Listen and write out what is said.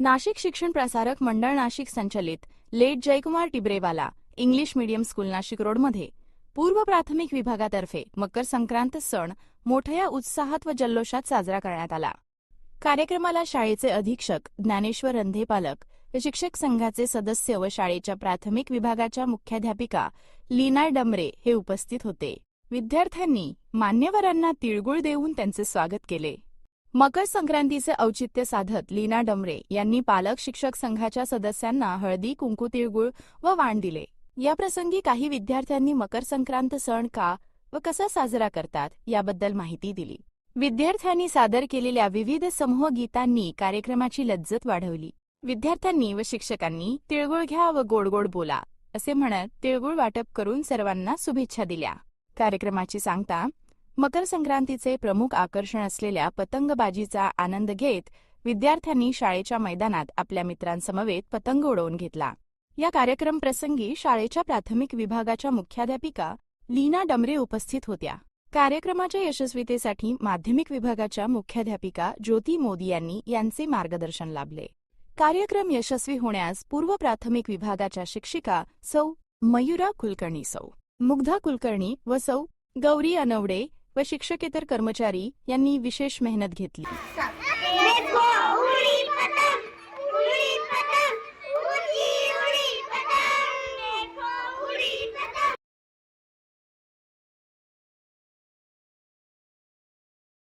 नाशिक शिक्षण प्रसारक मंडळ नाशिक संचलित late Jaykumar Tibrewala English medium school Nashik रोडमध्ये. पूर्व प्राथमिक विभागातर्फे मकर संक्रांत सण मोठ्या उत्साहात व जल्लोषात साजरा करण्यात आला. कार्यक्रमाला शाळेचे अधीक्षक ज्ञानेश्वर रंधे पालक शिक्षक संघाचे सदस्य व शाळेच्या प्राथमिक विभागाच्या मुख्याध्यापिका लीना डमरे हे उपस्थित होते. विद्यार्थ्यांनी मान्यवरांना तिळगुळ देऊन त्यांचे स्वागत केले. मकर संक्रांतीचे औचित्य साधत लीना डमरे यांनी पालक शिक्षक संघाच्या सदस्यांना हळदी कुंकू तिळगुळ व वाण दिले. याप्रसंगी काही विद्यार्थ्यांनी मकर संक्रांत सण का व कसा साजरा करतात याबद्दल माहिती दिली. विद्यार्थ्यांनी सादर केलेल्या विविध समूह गीतांनी कार्यक्रमाची लज्जत वाढवली. विद्यार्थ्यांनी व शिक्षकांनी तिळगुळ घ्या व गोड गोड बोला असे म्हणत तिळगुळ वाटप करून सर्वांना शुभेच्छा दिल्या. कार्यक्रमाची सांगता मकर संक्रांतीचे प्रमुख आकर्षण असलेल्या पतंगबाजीचा आनंद घेत विद्यार्थ्यांनी शाळेच्या मैदानात आपल्या मित्रांसमवेत पतंग उडवून घेतला. या कार्यक्रम प्रसंगी शाळेच्या प्राथमिक विभागाच्या मुख्याध्यापिका लीना डमरे उपस्थित होत्या. कार्यक्रमाच्या यशस्वीतेसाठी माध्यमिक विभागाच्या मुख्याध्यापिका ज्योती मोदी यांनी यांचे मार्गदर्शन लाभले. कार्यक्रम यशस्वी होण्यास पूर्व प्राथमिक विभागाच्या शिक्षिका सौ मयुरा कुलकर्णी सौ मुग्धा कुलकर्णी व सौ गौरी अनवडे व शिक्षकेतर कर्मचारी यांनी विशेष मेहनत घेतली.